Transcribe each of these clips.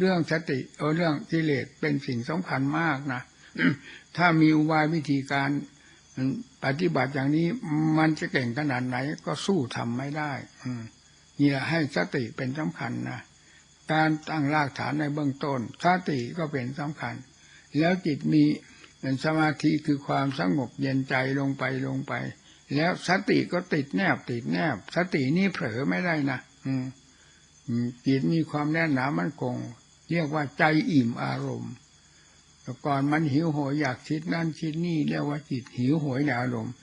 เรื่องสติเออเรื่องกิเลสเป็นสิ่งสำคัญมากนะถ้ามีอุบายวิธีการปฏิบัติอย่างนี้มันจะเก่งขนาดไหนก็สู้ทำไม่ได้อืนี่แหละให้สติเป็นสำคัญนะการตั้งรากฐานในเบื้องต้นสติก็เป็นสำคัญ แล้วจิตมีสมาธิคือความสงบเย็นใจลงไปลงไป แล้วสติก็ติดแนบติดแนบ สตินี่เผลอไม่ได้นะอืม จิตมีความแน่นหนามั่นคง เรียกว่าใจอิ่มอารมณ์แต่ก่อนมันหิวโหยอยากคิดนั่นคิดนี่เรียกว่าจิตหิวโหยในอารมณ์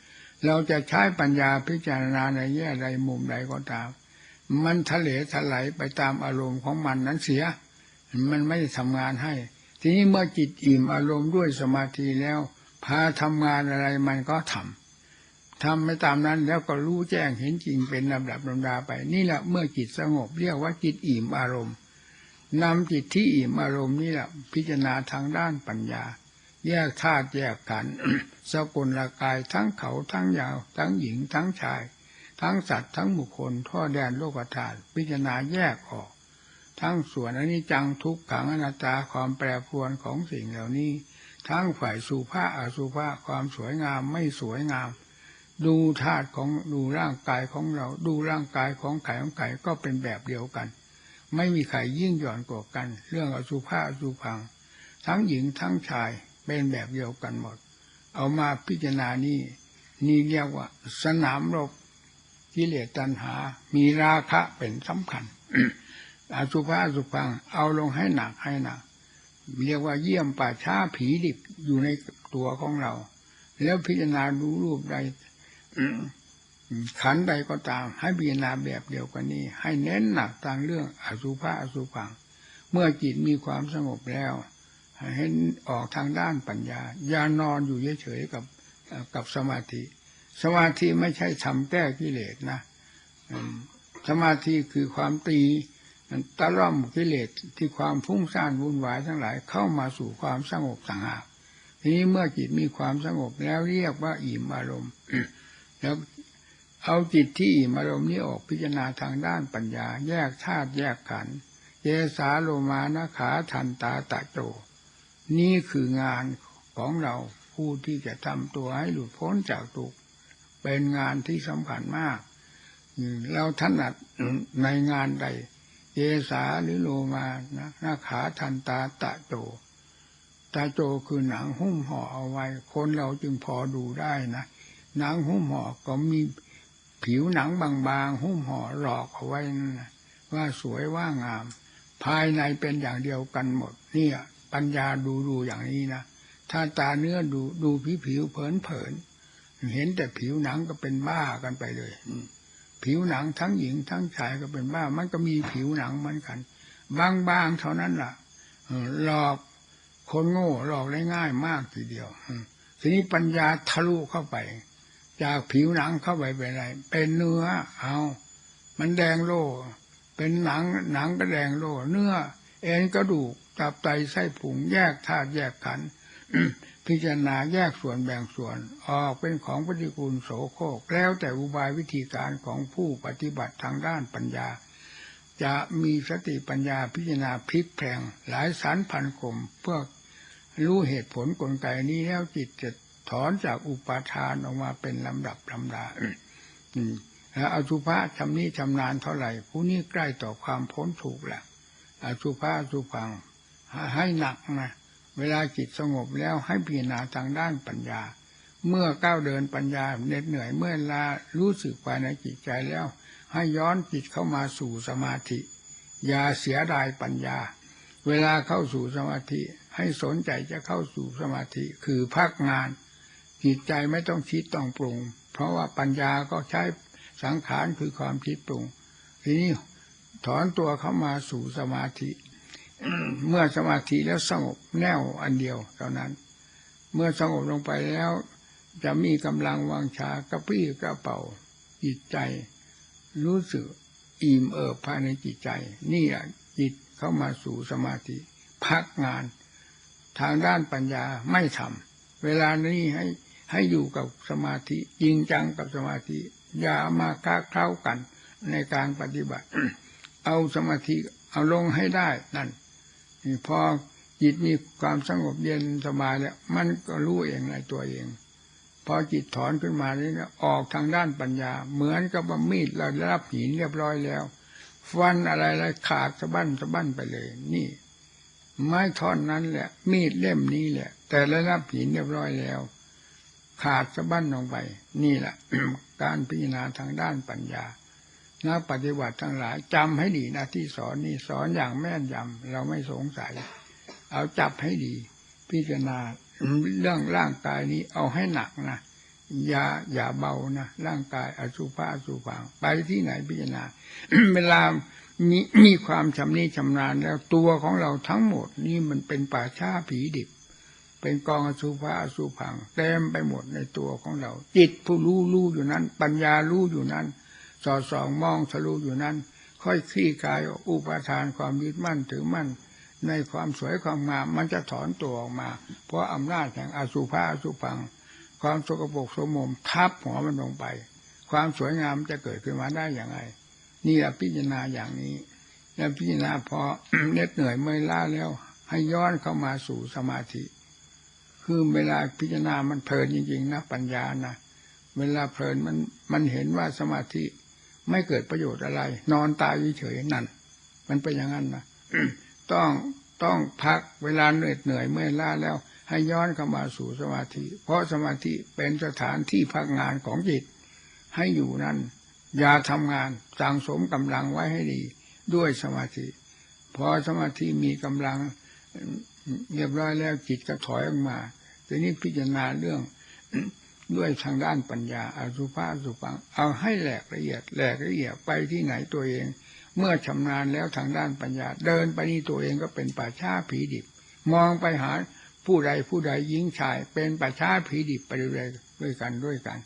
เราจะใช้ปัญญาพิจารณาในแง่ใดมุมใดก็ตาม มันทะเลถลายไปตามอารมณ์ของมันนั้นเสีย มันไม่ทำงานให้ ทีนี้เมื่อจิตอิ่มอารมณ์ด้วยสมาธิแล้ว พาทำงานอะไรมันก็ทำ ทำไม่ตามนั้นแล้วก็รู้แจ้งเห็นจริงเป็นลำดับลำดาไป นี่แหละเมื่อจิตสงบเรียกว่าจิตอิ่มอารมณ์นำจิตที่อิ่มอารมณ์นี่แหละพิจารณาทางด้านปัญญา แยกธาตุแยกขันธ์สกุลละกายทั้งเขาทั้งยาว ทั้งหญิงทั้งชาย ทั้งสัตว์ทั้งบุคคลท่อแดนโลกธาตุพิจารณาแยกออก ทั้งส่วนอนิจจังทุกขังอนัตตาความแปรปรวนของสิ่งเหล่านี้ ทั้งฝ่ายสุภาอสุภาความสวยงามไม่สวยงาม ดูธาตุของดูร่างกายของเรา ดูร่างกายของไข่ของไข่ก็เป็นแบบเดียวกัน ไม่มีใครยิ่งหย่อนกว่ากัน เรื่องอสุภาอสุพัง ทั้งหญิงทั้งชายเป็นแบบเดียวกันหมด เอามาพิจารณานี่นี่เรียกว่า สนามรบกิเลสตัณหา มีราคะเป็นสำคัญอสุภาอสุพัง เอาลงให้หนักให้หนัก เรียกว่าเยี่ยมป่าช้าผีดิบอยู่ในตัวของเรา แล้วพิจารณาดูรูปใด ขันใดก็ตาม ให้พิจารณาแบบเดียวกันนี้ ให้เน้นหนักทางเรื่องอสุภะอสุพังเมื่อจิตมีความสงบแล้วให้ออกทางด้านปัญญา อย่านอนอยู่เฉยๆกับกับสมาธิ สมาธิไม่ใช่ทำแก้กิเลสนะสมาธิคือความตีตะล่อมกิเลสที่ความฟุ้งซ่านวุ่นวายทั้งหลายเข้ามาสู่ความสงบสังหาทีนี้เมื่อจิตมีความสงบแล้วเรียกว่าอิ่มอารมณ์ แล้วเอาจิตที่มารมนี้ออกพิจารณาทางด้านปัญญา แยกธาตุแยกขันธ์เยสาโลมานะขาทันตาตะโจ นี่คืองานของเราผู้ที่จะทำตัวให้หลุดพ้นจากทุกเป็นงานที่สำคัญมาก เราถนัดในงานใด เยสาหรือโลมานะนาขาทันตาตะโจ ตาโจคือหนังหุ้มห่อเอาไว้ คนเราจึงพอดูได้นะ หนังหุ้มห่อก็มีผิวหนังบางๆหุ้มห่อหลอกเอาไว้นะว่าสวยว่างาม ภายในเป็นอย่างเดียวกันหมด เนี่ย ปัญญาดูดูอย่างนี้นะถ้าตาเนื้อดูดูผิวผิวเผินเผินเห็นแต่ผิวหนังก็เป็นบ้ากันไปเลยผิวหนังทั้งหญิงทั้งชายก็เป็นบ้า มันก็มีผิวหนังเหมือนกัน บางๆเท่านั้นล่ะหลอกคนโง่หลอกได้ง่ายมากทีเดียวทีนี้ปัญญาทะลุเข้าไป จากผิวหนังเข้าไปเป็นอะไร เป็นเนื้อ เอา มันแดงโล่เป็นหนังหนังก็แดงโล่เนื้อ เอ็นกระดูกตับไตไส้ผุงแยกธาตุแยกขันธ์พิจารณาแยกส่วนแบ่งส่วน ออกเป็นของปฏิกูลโสโครกแล้วแต่อุบายวิธีการของผู้ปฏิบัติทางด้านปัญญา จะมีสติปัญญาพิจารณาพลิกแพลงหลายสารพันกลมเพื่อรู้เหตุผลกลไกนี้แล้วจิตจะ ถอนจากอุปาทานออกมาเป็นลำดับลำดาแล้วอสุภะชำนี้ชำนาญเท่าไหร่ ผู้นี้ใกล้ต่อความพ้นถูกแหละอสุภะอสุพังให้หนักนะเวลาจิตสงบแล้วให้พิจารณาทางด้านปัญญา เมื่อก้าวเดินปัญญาเหน็ดเหนื่อยเมื่อลารู้สึกภายในจิตใจแล้ว ให้ย้อนจิตเข้ามาสู่สมาธิ อย่าเสียดายปัญญา เวลาเข้าสู่สมาธิ ให้สนใจจะเข้าสู่สมาธิคือพักงาน จิตใจไม่ต้องคิดต้องปรุง เพราะว่าปัญญาก็ใช้สังขารคือความคิดปรุง ทีนี้ถอนตัวเข้ามาสู่สมาธิ เมื่อสมาธิแล้วสงบแน่วอันเดียวเท่านั้น เมื่อสงบลงไปแล้ว จะมีกำลังวางชากระปี้กระเป๋าจิตใจ รู้สึกอิ่มเอิบภายในจิตใจ นี่แหละจิตเข้ามาสู่สมาธิ พักงาน ทางด้านปัญญาไม่ทำเวลานี้ให้ ให้อยู่กับสมาธิจริงจังกับสมาธิ อย่ามาค้าเข้ากันในการปฏิบัติ เอาสมาธิเอาลงให้ได้นั่นพอจิตมีความสงบเย็นสบายแล้ว มันก็รู้เองในตัวเอง พอจิตถอนขึ้นมานี่ก็ออกทางด้านปัญญา เหมือนกับว่ามีดเราได้รับหินเรียบร้อยแล้วฟันอะไรอะไรขาดสะบั้นสะบั้นไปเลย นี่ ไม้ท่อนนั้นแหละ มีดเล่มนี้แหละ แต่ได้รับหินเรียบร้อยแล้ว ขาดสะบั้นลงไป นี่แหละการพิจารณาทางด้านปัญญานักปฏิบัติทั้งหลายจำให้ดีนะที่สอนนี่สอนอย่างแม่นยำเราไม่สงสัย เอาจับให้ดี พิจารณาเรื่องร่างกายนี้เอาให้หนักนะอย่าอย่าเบานะร่างกายอสุภะอสุพังไปที่ไหนพิจารณาเวลามีมีความชำนิชำนาญแล้วตัวของเราทั้งหมดนี่มันเป็นป่าช้าผีดิบ เป็นกองอสุภะอสุพังเต็มไปหมดในตัวของเรา จิตผู้รู้รู้อยู่นั้น ปัญญารู้อยู่นั้น สอดส่องมองทะลุอยู่นั้น ค่อยคลี่คลายอุปทานความยึดมั่นถือมั่น ในความสวยความงามมันจะถอนตัวออกมา เพราะอำนาจแห่งอสุภะอสุพัง ความสกปรกสมมทับหัวมันลงไป ความสวยงามจะเกิดขึ้นมาได้อย่างไรนี่แหละพิจารณาอย่างนี้แล้วพิจารณาพอเหน็ดเหนื่อยเมื่อยล้าแล้ว ให้ย้อนเข้ามาสู่สมาธิ คือเวลาพิจารณามันเพลินจริงๆนะปัญญานะเวลาเพลินมันมันเห็นว่าสมาธิไม่เกิดประโยชน์อะไร นอนตายเฉยๆนั่น มันเป็นอย่างนั้นนะต้องต้องพักเวลาเหนื่อยเหนื่อยเมื่อยล้าแล้ว ให้ย้อนเข้ามาสู่สมาธิ เพราะสมาธิเป็นสถานที่พักงานของจิต ให้อยู่นั้นอย่าทำงานสังสมกำลังไว้ให้ดี ด้วยสมาธิ พอสมาธิมีกำลัง เรียบร้อยแล้วจิตก็ถอยออกมาทีนี้พิจารณาเรื่องด้วยทางด้านปัญญาอาสุภาสุปัง เอาให้แหลกละเอียดแหลกละเอียดไปที่ไหนตัวเอง เมื่อชำนาญแล้วทางด้านปัญญา เดินไปนี่ตัวเองก็เป็นป่าช้าผีดิบ มองไปหาผู้ใดผู้ใดหญิงชาย เป็นป่าช้าผีดิบไปเรื่อยด้วยกันด้วยกัน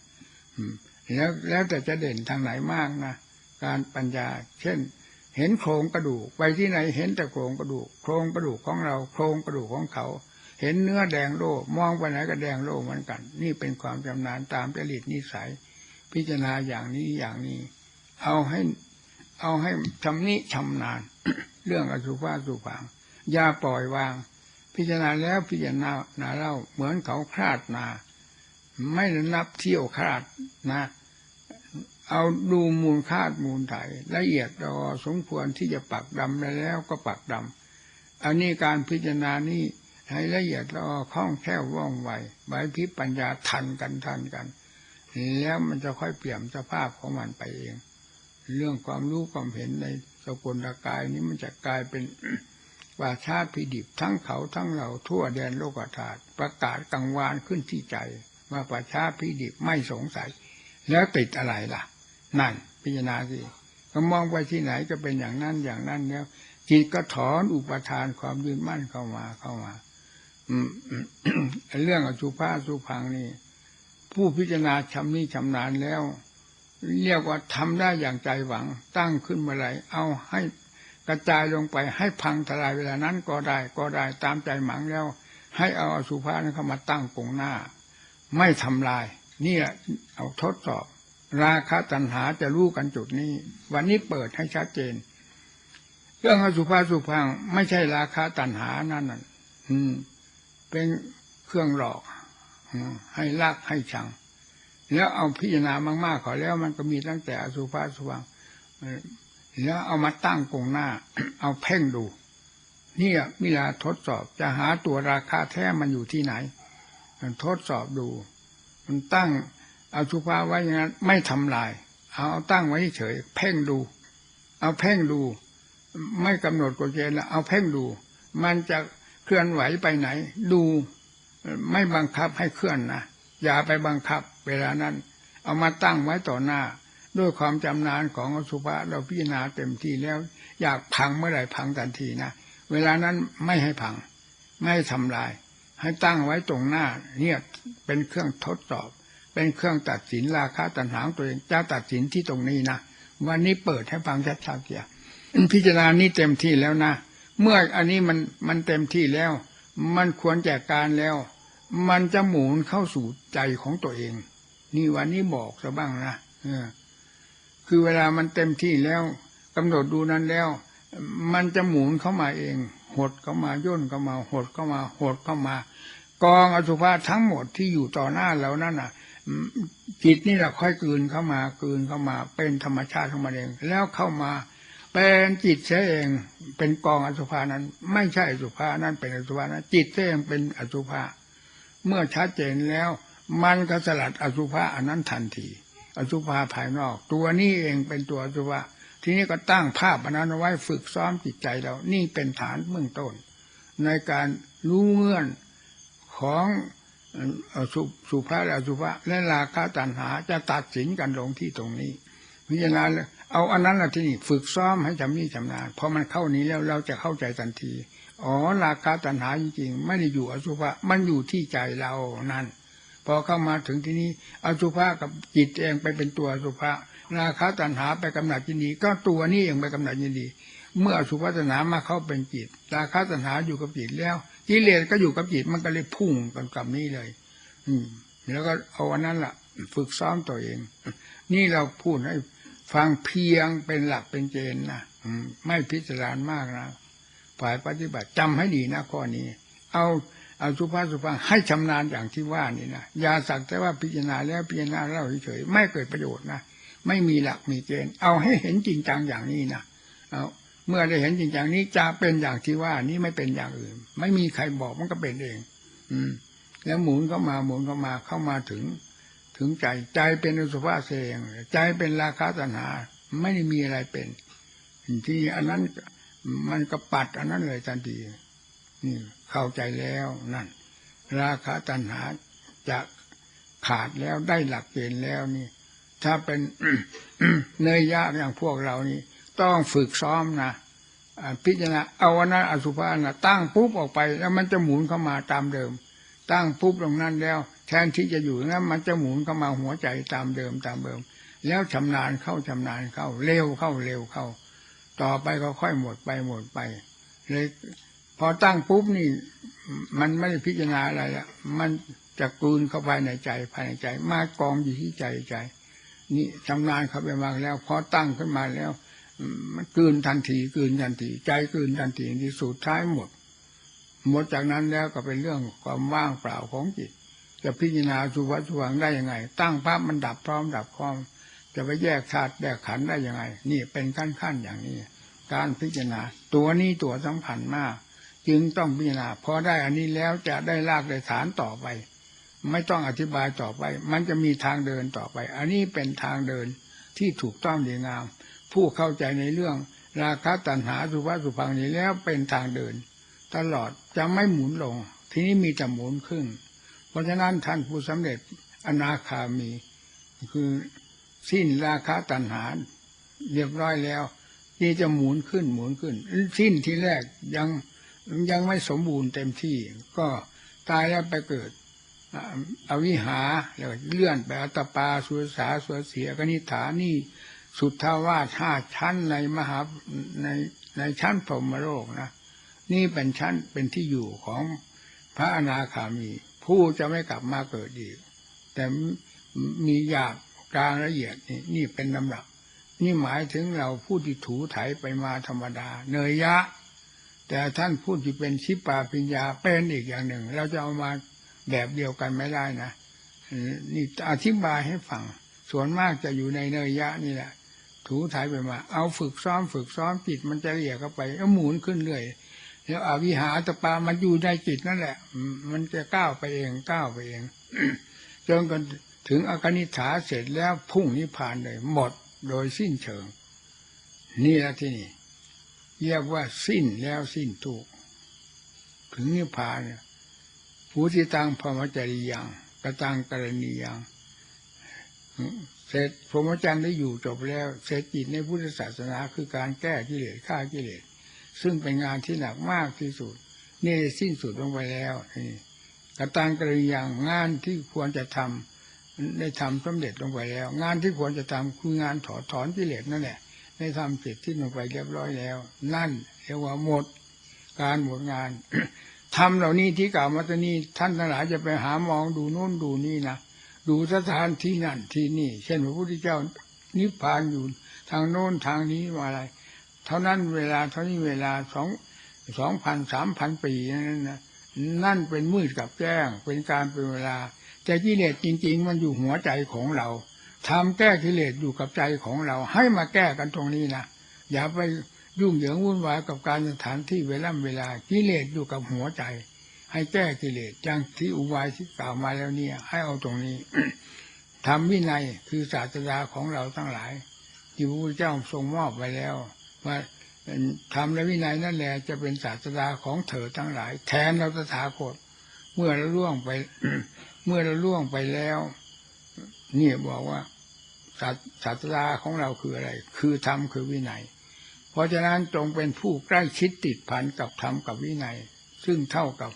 อืมแล้วแล้วแต่จะเด่นทางไหนมากนะการปัญญา เช่น เห็นโครงกระดูกไปที่ไหนเห็นแต่โครงกระดูก โครงกระดูกของเรา โครงกระดูกของเขา เห็นเนื้อแดงโลมองไปไหนก็แดงโลเหมือนกัน นี่เป็นความชำนาญตามจริตนิสัย พิจารณาอย่างนี้อย่างนี้ เอาให้เอาให้ชำนิชำนาญเรื่องอสุภะสุพังอย่าปล่อยวาง พิจารณาแล้วพิจารณานาเล่าเหมือนเขาคลาดนา ไม่นับเที่ยวคลาดนะ เอาดูมูลคาดมูลไถละเอียดรอสมควรที่จะปักดำไปแล้วก็ปักดำอันนี้การพิจารณานี้ให้ละเอียดรอคล่องแคล่วว่องไวใบพิปัญญาทันกันทันกัน แล้วมันจะค่อยเปลี่ยนสภาพของมันไปเอง เรื่องความรู้ความเห็นในสกุลกายนี้มันจะกลายเป็นว่าชาติพิดิบทั้งเขาทั้งเราทั่วแดนโลกธาตุประกาศกังวานขึ้นที่ใจ ว่าประชาพิดิบไม่สงสัย แล้วติดอะไรล่ะ นั่นพิจารณาสิก็มองไปที่ไหนก็เป็นอย่างนั้นอย่างนั้นแล้วจิตก็ถอนอุปทานความยืนมั่นเข้ามาเข้ามา อืมเรื่องอสุภาสุพังนี่ ผู้พิจารณาชำนี้ชำนาญแล้ว เรียกว่าทำได้อย่างใจหวัง ตั้งขึ้นเมื่อไรเอาให้กระจายลงไปให้พังทลายเวลานั้นก็ได้ก็ได้ตามใจหมังแล้ว ให้เอาอสุภานั้นเข้ามาตั้งกงหน้า ไม่ทำลาย นี่แหละเอาทดสอบ ราคะตัณหาจะรู้กันจุดนี้ วันนี้เปิดให้ชัดเจน เรื่องอสุภาสุพังไม่ใช่ราคะตัณหานั่นน่ะอืมเป็นเครื่องหลอกให้ลักให้ชัง แล้วเอาพิจารณามากๆขอแล้วมันก็มีตั้งแต่อสุภาสุพังแล้วเอามาตั้งกงหน้า เอาเพ่งดูนี่เวลาทดสอบจะหาตัวราคาแท้มันอยู่ที่ไหน มันทดสอบดู มันตั้ง เอาสุภาไว้อย่างนั้นไม่ทำลาย เอาเอาตั้งไว้เฉยเพ่งดู เอาเพ่งดู ไม่กำหนดกฎเกณฑ์แล้วเอาเพ่งดู มันจะเคลื่อนไหวไปไหน ดูไม่บังคับให้เคลื่อนนะอย่าไปบังคับเวลานั้น เอามาตั้งไว้ต่อหน้า ด้วยความจำนานของอสุภะเราพิจารณาเต็มที่แล้ว อยากพังเมื่อไหร่พังทันทีนะเวลานั้นไม่ให้พัง ไม่ให้ทำลาย ให้ตั้งไว้ตรงหน้า เนี่ยเป็นเครื่องทดสอบ เป็นเครื่องตัดสินราคาตัณหาตัวเองจะตัดสินที่ตรงนี้นะวันนี้เปิดให้ฟังชัดๆเกียพิจารณานี้เต็มที่แล้วนะเมื่ออันนี้มันมันเต็มที่แล้ว มันควรแจกการแล้ว มันจะหมุนเข้าสู่ใจของตัวเอง นี่วันนี้บอกซะบ้างนะออคือเวลามันเต็มที่แล้วกำหนดดูนั้นแล้ว มันจะหมุนเข้ามาเอง หดเข้ามาย่นเข้ามา หดเข้ามา หดเข้ามากองอสุภะทั้งหมดที่อยู่ต่อหน้าเรานั่นน่ะ จิตนี่แหละค่อยกืนเข้ามากืนเข้ามา เป็นธรรมชาติของมันเอง แล้วเข้ามาเป็นจิตเสียเองเป็นกองอสุภานั้น ไม่ใช่อสุภานั้นเป็นอสุภานั้นจิตเสียเองเป็นอสุภาเมื่อชัดเจนแล้ว มันก็สลัดอสุภาอันนั้นทันที อสุภาภายนอก ตัวนี้เองเป็นตัวอสุภาทีนี้ก็ตั้งภาพอันนั้นไว้ฝึกซ้อมจิตใจเรานี่เป็นฐานเบื้องต้น ในการรู้เงื่อนของ สุสุภาและสุภาและราคะตัณหาจะตัดสินกันลงที่ตรงนี้พิจารณาเลยเอาอันนั้นละที่นี่ฝึกซ้อมให้จำนี่จำนานพอมันเข้านี้แล้วเราจะเข้าใจทันที อ๋อราคะตัณหาจริงๆไม่ได้อยู่อสุภะมันอยู่ที่ใจเรานั่นพอเข้ามาถึงที่นี้อสุภะกับจิตเองไปเป็นตัวอสุภะราคะตัณหาไปกำหนัดยินดี ก็ตัวนี้เองไปกำหนัดยินดี เมื่ออสุภะตัณหามาเข้าเป็นจิต ราคะตัณหาอยู่กับจิตแล้ว กิเลสก็อยู่กับจิตมันก็เลยพุ่งกันกับนี้เลย อืม แล้วก็เอาอันนั้นล่ะ ฝึกซ้อมตัวเอง นี่เราพูดให้ฟังเพียงเป็นหลักเป็นเกณฑ์นะอืมไม่พิจารณามากนะฝ่ายปฏิบัติจำให้ดีนะข้อนี้ เอาเอาสุภาพสุภาพให้ชำนาญอย่างที่ว่านี่นะอย่าสักแต่ว่าพิจารณาแล้วพิจารณาเล่าเฉยๆไม่เกิดประโยชน์นะไม่มีหลักมีเกณฑ์เอาให้เห็นจริงจังอย่างนี้นะเอา เมื่อได้เห็นจริงจังนี้จะเป็นอย่างที่ว่านี้ไม่เป็นอย่างอื่น ไม่มีใครบอกมันก็เป็นเอง อืม แล้วหมุนเข้ามาหมุนเข้ามาเข้ามาถึง ถึงใจใจเป็นอสุภะเสียงใจเป็นราคะตัณหา ไม่ได้มีอะไรเป็น ที่อันนั้นมันก็ปัดอันนั้นเลยทันทีนี่เข้าใจแล้วนั่น ราคะตัณหาจะขาดแล้วได้หลักเกณฑ์แล้วนี่ ถ้าเป็นเนยยะอย่างพวกเรานี่ ต้องฝึกซ้อมนะพิจารณาเอาวันนั้นอสุภะนะตั้งปุ๊บออกไป แล้วมันจะหมุนเข้ามาตามเดิม ตั้งปุ๊บตรงนั้นแล้ว แทนที่จะอยู่นั้นมันจะหมุนเข้ามาหัวใจตามเดิมตามเดิม แล้วชำนาญเข้าชำนาญเข้าเร็วเข้าเร็วเข้า ต่อไปก็ค่อยหมดไปหมดไป เลยพอตั้งปุ๊บนี่ มันไม่ได้พิจารณาอะไรละมันจะกลืนเข้าภายในใจภายในใจ มากองอยู่ที่ใจใจ นี่ชำนาญเข้าไปมากแล้วพอตั้งขึ้นมาแล้ว มันกืนทันทีกืนทันทีใจกืนทันทีที่สุดท้ายหมด หมดจากนั้นแล้วก็เป็นเรื่องความว่างเปล่าของจิต จะพิจารณาสุวัสว่างได้ยังไง ตั้งภาพมันดับพร้อมดับพร้อม จะไปแยกธาตุแยกขันได้ยังไง นี่เป็นขั้นขั้นอย่างนี้ การพิจารณา ตัวนี้ตัวสำคัญมาก จึงต้องพิจารณาพอได้อันนี้แล้วจะได้รากได้ฐานต่อไป ไม่ต้องอธิบายต่อไป มันจะมีทางเดินต่อไป อันนี้เป็นทางเดินที่ถูกต้องดีงาม ผู้เข้าใจในเรื่อง ราคะตัณหาสุภาสุพังนี้แล้วเป็นทางเดิน ตลอดจะไม่หมุนลง ทีนี้มีแต่หมุนขึ้น เพราะฉะนั้นท่านผู้สำเร็จอนาคามี คือสิ้นราคะตัณหา เรียบร้อยแล้วนี่จะหมุนขึ้นหมุนขึ้น สิ้นที่แรกยังยังไม่สมบูรณ์เต็มที่ ก็ตายแล้วไปเกิดอวิหาแล้วเลื่อนไปอัตตปาสุสาสุเสียกนิฐานี่ สุทธาวาสห้าชั้นในมหาในในชั้นพรหมโลกนะนี่เป็นชั้นเป็นที่อยู่ของพระอนาคามี ผู้จะไม่กลับมาเกิดอีกแต่มีอยากกลางละเอียดนี่นี่เป็นลำดับ นี่หมายถึงเราผู้ที่ถูไถไปมาธรรมดา เนยยะ แต่ท่านผู้ที่เป็นชิปาปิญญาเป็นอีกอย่างหนึ่ง เราจะเอามาแบบเดียวกันไม่ได้นะนี่อธิบายให้ฟังส่วนมากจะอยู่ในเนยยะนี่แหละ ถูไถไปมา เอาฝึกซ้อมฝึกซ้อมจิตมันจะละเอียดเข้าไปแล้วหมุนขึ้นเรื่อยแล้วอวิหาตปามันอยู่ในจิตนั่นแหละ มันจะก้าวไปเองก้าวไปเองจนกันถึงอากนิฐาเสร็จแล้วพุ่งนิพพานเลย หมดโดยสิ้นเชิง นี่แหละที่นี่เรียกว่าสิ้นแล้วสิ้นทุกถึงนิพพานเนี่ยผู้ที่ตังพรมจริยังกระตังกรณียัง เสร็จพรหมจรรย์ได้อยู่จบแล้ว เสร็จจิตในพุทธศาสนาคือการแก้กิเลสฆ่ากิเลสซึ่งเป็นงานที่หนักมากที่สุด นี่สิ้นสุดลงไปแล้วกระตังกระยังงานที่ควรจะทำได้ทำสำเร็จลงไปแล้ว งานที่ควรจะทำคืองานถอดถอนกิเลสนั่นแหละได้ทำเสร็จที่ลงไปเรียบร้อยแล้ว นั่นเรียกว่าหมด การหมดงานทำเหล่านี้ที่กล่าวมาตอนนี้ท่านทั้งหลายจะไปหามองดูโน่นดูนี่นะ ดูสถานที่นั่นที่นี่ เช่นพระพุทธเจ้านิพพานอยู่ทางโน้นทางนี้ว่าอะไร เท่านั้นเวลาเท่านี้เวลาสองสองพันสามพันปีนั่นนะนั่นเป็นมืดกับแจ้ง เป็นการเป็นเวลา แต่กิเลสจริง ๆ มันอยู่หัวใจของเราทำแก้กิเลสอยู่กับใจของเรา ให้มาแก้กันตรงนี้นะอย่าไปยุ่งเหยิงวุ่นวายกับการสถานที่เวลาเวลากิเลสอยู่กับหัวใจ ให้แก้กิเลสอย่างที่อุบายที่กล่าวมาแล้วเนี่ย ให้เอาตรงนี้ทำวินัยคือศาสดาของเราทั้งหลายที่พระพุทธเจ้าทรงมอบไว้แล้ว ว่าทำและวินัยนั่นแหละจะเป็นศาสดาของเธอทั้งหลาย แทนเราตถาคต เมื่อเราล่วงไป เมื่อเราล่วงไปแล้วเนี่ยบอกว่าศาสดาของเราคืออะไร คือธรรมคือวินัย เพราะฉะนั้นจงเป็นผู้ใกล้ชิดติดพันกับธรรมกับวินัย ซึ่งเท่ากับ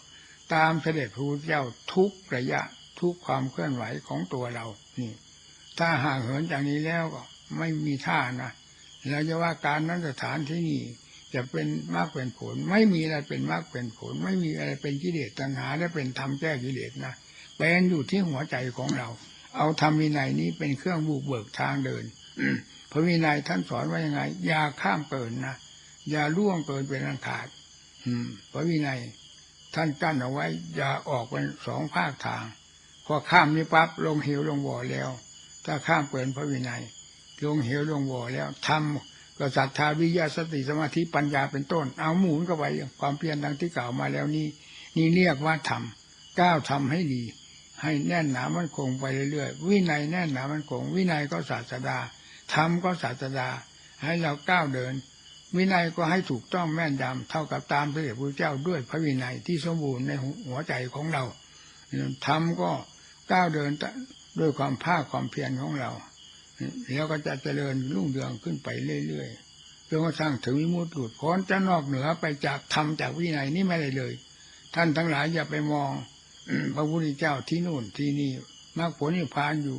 ตามเสด็จพระพุทธเจ้าทุกระยะทุกความเคลื่อนไหวของตัวเรา นี่ ถ้าห่างเหินจากนี้แล้วก็ไม่มีท่านะเราจะว่าการนั้นสถานที่นี่จะเป็นมากเป็นผล ไม่มีอะไรเป็นมากเป็นผล ไม่มีอะไรเป็นกิเลสตัณหาและเป็นธรรมแก้กิเลสนะเป็นอยู่ที่หัวใจของเรา เอาธรรมวินัยนี้เป็นเครื่องบุกเบิกทางเดินพระวินัยท่านสอนว่ายังไงอย่าข้ามเกินนะอย่าล่วงเกินเป็นอันขาดพระวินัย ท่านกั้นเอาไว้อย่าออกเป็นสองภาคทาง พอข้ามนี้ปั๊บลงเหวลงบ่อแล้ว ถ้าข้ามเกินพระวินัย ลงเหวลงบ่อแล้วทำก็ศรัทธาวิยาสติสมาธิปัญญาเป็นต้น เอาหมุนก็ไปความเพียรดังที่กล่าวมาแล้วนี่นี่เรียกว่าทำก้าวทำให้ดี ให้แน่นหนามันคงไปเรื่อยๆวินัยแน่นหนามันคง วินัยก็ศาสดาธรรมก็ศาสดา ให้เราก้าวเดิน วินัยก็ให้ถูกต้องแม่นยำเท่ากับตามพระเดชพระเจ้าด้วยพระวินัยที่สมบูรณ์ในหัวใจของเราธรรมก็ก้าวเดินด้วยความภาคความเพียรของเรา แล้วก็จะเจริญรุ่งเรืองขึ้นไปเรื่อยๆจนกระทั่งถึงวิมุตติหลุดพ้นจะนอกเหนือไปจากธรรมจากวินัยนี่ไม่ได้เลย ท่านทั้งหลายอย่าไปมองพระพุทธเจ้าที่นู่นที่นี่มรรคผลนิพพานอยู่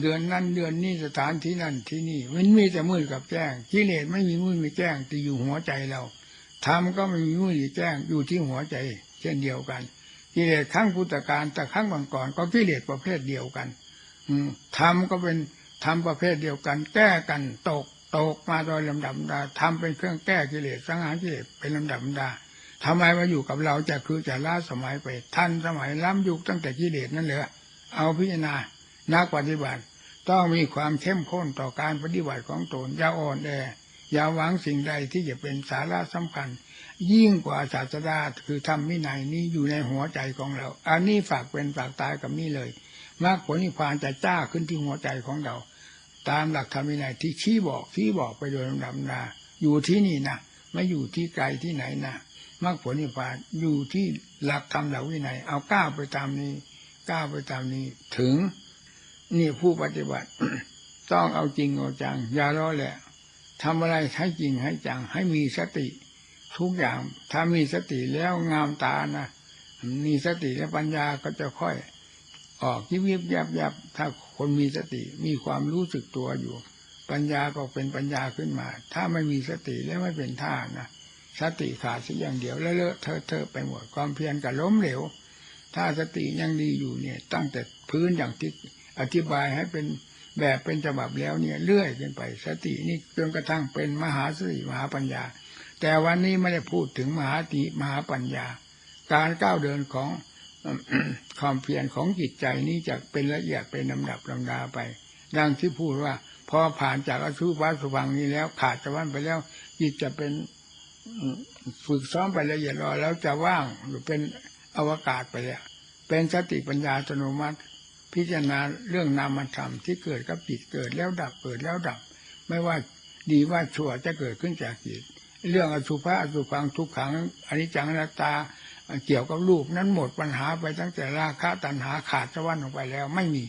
เดือนนั้นเดือนนี้สถานที่นั่นที่นี่ มันมีแต่มืดกับแจ้งกิเลสไม่มีมืดมีแจ้งแต่อยู่หัวใจเราธรรมก็ไม่มีมืดมีแจ้งอยู่ที่หัวใจ เช่นเดียวกันกิเลสครั้งพุทธกาลแต่ครั้งบางก่อนก็กิเลสประเภทเดียวกัน อืธรรมก็เป็นทำประเภทเดียวกัน แก้กันตกตกมาโดยลำดับดาทำเป็นเครื่องแก้กิเลสสังหารกิเลสเป็นลำดับดาทำไมมาอยู่กับเราจะคือจะล้าสมัยไปท่านสมัยล้ำยุคตั้งแต่กิเลสนั่นเลยเอาพิจารณา นักปฏิบัติต้องมีความเข้มข้นต่อการปฏิบัติของตนอย่าอ่อนแออย่าหวังสิ่งใดที่จะเป็นสาระสำคัญ ยิ่งกว่าศาสดาคือทำมินัยนี้อยู่ในหัวใจของเรา อันนี้ฝากเป็นฝากตายกับนี่เลยมรรคผลนิพพานจะจ้าขึ้นที่หัวใจของเรา ตามหลักธรรมวินัยที่ชี้บอกชี้บอกไปโดยลำดับนาอยู่ที่นี่นะไม่อยู่ที่ไกลที่ไหนนะมรรคผลนิพพานอยู่ที่หลักธรรมเหลักวินัยเอาก้าวไปตามนี้ก้าวไปตามนี้ถึง นี่ผู้ปฏิบัติ ต้องเอาจริงเอาจัง อย่าล้อแหละทำอะไรให้จริงให้จัง ให้มีสติ ทุกอย่าง ถ้ามีสติแล้วงามตานะมีสติและปัญญาก็จะค่อย ออกยิบยิบยับยับถ้าคนมีสติมีความรู้สึกตัวอยู่ ปัญญาก็เป็นปัญญาขึ้นมา ถ้าไม่มีสติแล้วไม่เป็นท่านะสติขาดสักอย่างเดียวแล้วเลอะเทอะเทอะไปหมดความเพียรกับล้มเหลว ถ้าสติยังดีอยู่เนี่ย ตั้งแต่พื้นอย่างที่ อธิบายให้เป็นแบบเป็นฉบับแล้วเนี่ยเลื่อยขึ้นไป สตินี่จนกระทั่งเป็นมหาสติมหาปัญญา แต่วันนี้ไม่ได้พูดถึงมหาติมหาปัญญา การก้าวเดินของความเพียรของจิตใจนี้จะเป็นละเอียดเป็นลำดับลำดาไป ดังที่พูดว่า พอผ่านจากอสุภะสุวังนี้แล้วขาดจากวันไปแล้วจิตจะเป็นฝึกซ้อมไปละเอียดรอแล้วจะว่างหรือเป็นอวกาศไปแล้วเป็นสติปัญญาอัตโนมัติ พิจารณาเรื่องนามธรรมที่เกิดกับจิตเกิดแล้วดับเกิดแล้วดับ ไม่ว่าดีว่าชั่วจะเกิดขึ้นจากจิตเรื่องอสุภะอสุพังทุกขังอนิจจังนาตาเกี่ยวกับรูปนั้นหมดปัญหาไปตั้งแต่ราคะตัณหาขาดสะวันออกไปแล้วไม่มี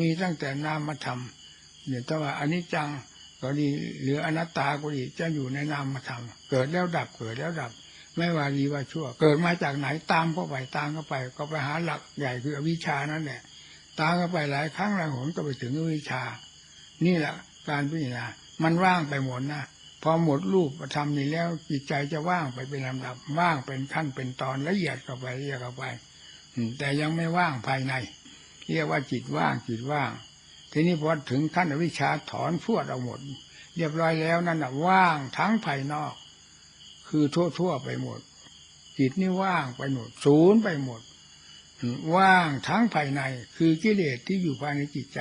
มีตั้งแต่นามธรรมเนี่ยถ้าว่าอนนี้จังก็ดีหรืออนัตตาก็ดีจะอยู่ในนามธรรมเกิดแล้วดับเกิดแล้วดับ ไม่ว่าดีว่าชั่ว เกิดมาจากไหนตามเข้าไปตามเข้าไป ก็ไปหาหลักใหญ่คืออวิชานั่นแหละ ตามเข้าไปหลายครั้งหลายหนก็ไปถึงวิชา นี่แหละการพิจารณา มันว่างไปหมดนะพอหมดรูปธรรมนี้แล้วจิตใจจะว่างไปเป็นลำดับว่างเป็นขั้นเป็นตอนละเอียดเข้าไปละเอียดเข้าไปแต่ยังไม่ว่างภายใน เรียกว่าจิตว่างจิตว่าง ทีนี้พอถึงขั้นวิชาถอนพวดเอาหมด เรียบร้อยแล้วนั่นว่างทั้งภายนอก คือทั่วทั่วๆไปหมด จิตนี่ว่างไปหมดศูนย์ไปหมด ว่างทั้งภายในคือกิเลสที่อยู่ภายในจิตใจ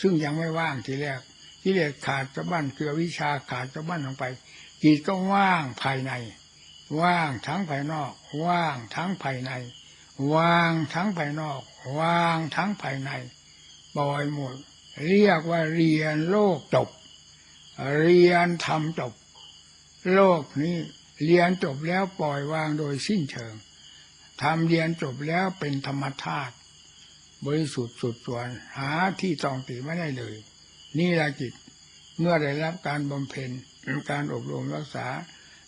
ซึ่งยังไม่ว่างทีแรกกิเลสขาดสะบั้นคือวิชาขาดสะบั้นลงไป จิตก็ว่างภายใน ว่างทั้งภายนอก ว่างทั้งภายใน ว่างทั้งภายนอก ว่างทั้งภายในปล่อยหมด เรียกว่าเรียนโลกจบ เรียนธรรมจบ โลกนี้เรียนจบแล้วปล่อยวางโดยสิ้นเชิง ทำเรียนจบแล้วเป็นธรรมธาตุบริสุทธิ์สุดส่วน หาที่ตองติไม่ได้เลย นี่ละจิตเมื่อได้รับการบำเพ็ญการอบรมรักษา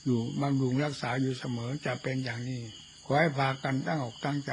อยู่บำรุงรักษาอยู่เสมอจะเป็นอย่างนี้ ขอให้พากันตั้งอกตั้งใจ